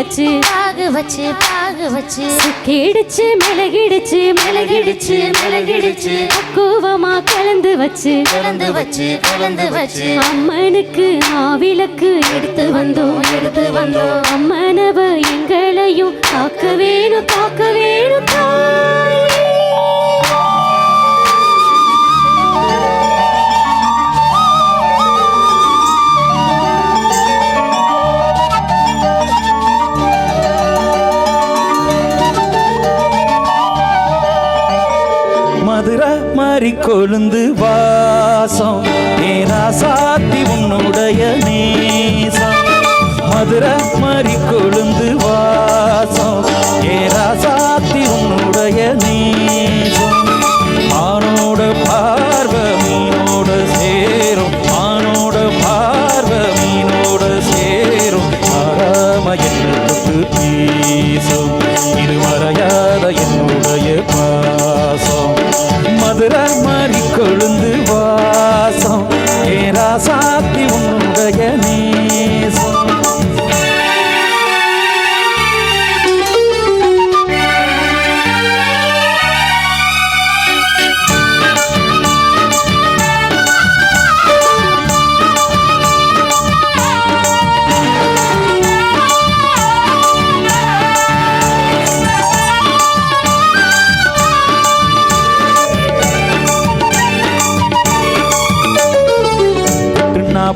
வச்சு பாகு வச்சு கிடிச்சு மிளகிடுச்சு மிளகிடுச்சு மிளகிடுச்சு பக்குவமா கலந்து வச்சு கலந்து வச்சு கலந்து வச்சு. அம்மனுக்கு ஆவிளக்கு எடுத்து வந்தோம் எடுத்து வந்தோம். அம்மனவ எங்களையும் காக்க வேணும் காக்க வேணும் மதுரை கொழுந்து வாசம். ஏனா சாத்தி உன்னுடைய நேசம்? மதுரை மறி கொழுந்து வாசம். ஏனா சாத்தி உன்னுடைய நேசம்? மானோட பார்வ மீனோட சேரும். மானோட பார்வ மீனோட சேரும். ஆராம என்ன தொட்டு பேசும் இது மறையாத என்னுடைய பாசம். மதுரை மாறி கொழுந்து வாசம். ஏரா சாத்தி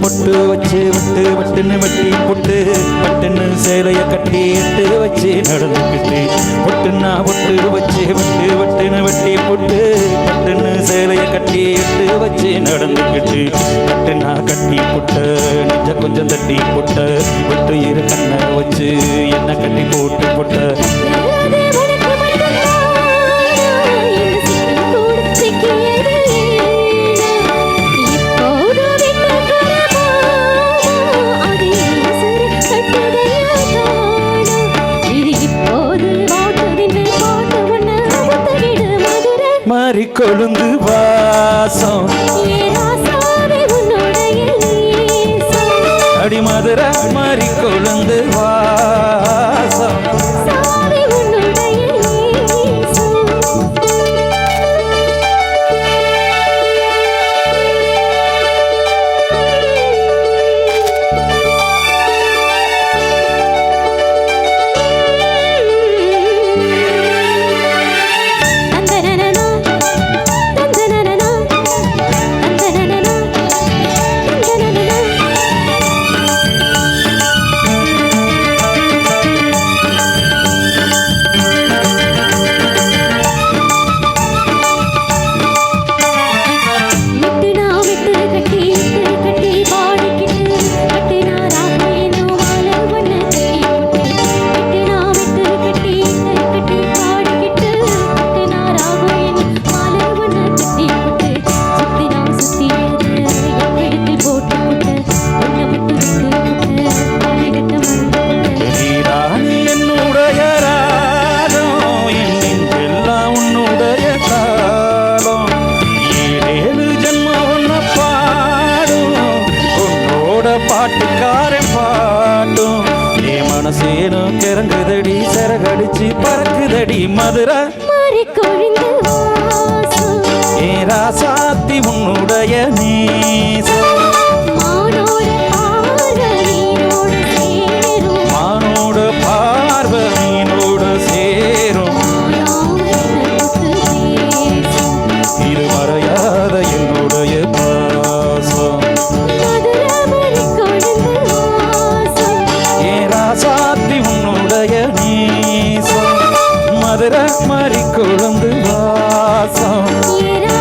பொட்டு வச்சு விட்டு விட்டுன்னு வெட்டி பொட்டு பட்டுன்னு சேலைய கட்டி எட்டு வச்சு நடந்துக்கிட்டு பொட்டுன்னா பொட்டு வச்சு விட்டு விட்டுன்னு வெட்டி பொட்டு பட்டுன்னு சேலைய கட்டி எட்டு வச்சு நடந்துக்கிட்டு பட்டுன்னா கட்டி பொட்டு நெஞ்ச கொஞ்சம் தட்டி பொட்டு விட்டு இரு கண்ண கொழுந்து வாசம். அடி மதுரை சிறகடிச்சு பறக்குதடி மதுரை. ஏ ராசாத்தி மதுரை மறி குழந்து வாசம்